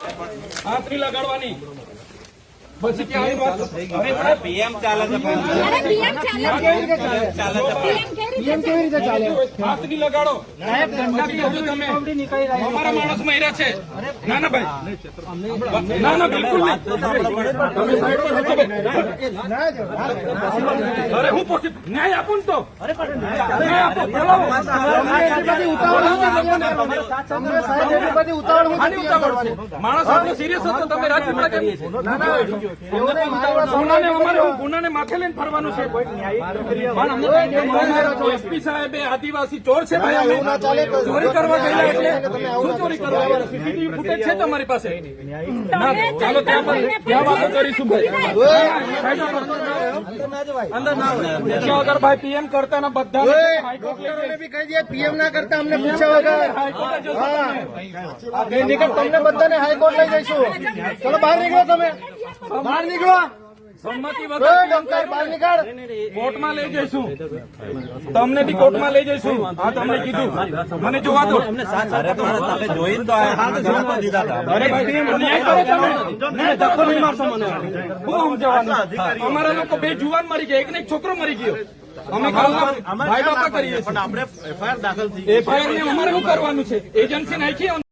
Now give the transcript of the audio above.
હાથરી લગાડવાની. પછી ક્યાં વાત? અરે પણ પીએમ ચાલે છે અરે પીએમ ચાલે ચાલે છે પીએમ કેવી રીતે ચાલે? હાથરી લગાડો. નથી હજુ તમે અમારા માણસ મહિરા છે. ના ના ભાઈ ના ના બિલકુલ નહીં તમે સાઈડ પર હટો ભાઈ. અરે હું પોસી ન્યાય આપું ને તો ન્યાય આપો માણસ આટલો સિરિયસ હતો તમે રાજપીપળા કેમ ગુનાને અમારે ગુનાને માથે લઈને ફરવાનું છે પણ એસપી સાહેબ આદિવાસી ચોર છે ભાઈ ચોરી કરવા ગયેલા એટલે શું ચોરી કરવા સીસીટીવી છે તમારી પાસે? ચાલો ત્યાં વાતો કરીશું ભાઈ. અંદર ના. પૂછ્યા વગર ભાઈ પીએમ કરતા ના બધા હાઈકોર્ટ લઈ જાય. બી કહી દઈએ પીએમ ના કરતા અમને પૂછ્યા વગર. તમને બધાને હાઈકોર્ટ લઈ જઈશું. ચલો બહાર નીકળો તમે. બહાર નીકળો. સંમતિ વગર કોર્ટમાં લઈ જઈશું. તમને બી કોર્ટમાં લઈ જઈશું. હા તમને કીધું. મને જોવા દો. જોઈને તો અમારા લોકો બે જુવાન મરી ગયા. એક ને એક છોકરો મરી ગયો. અમે ભાઈ બાપા કરીએ આપણે એફઆઈઆર દાખલ થઈ એફઆઈઆર ને અમારે શું કરવાનું છે? એજન્સી નાખી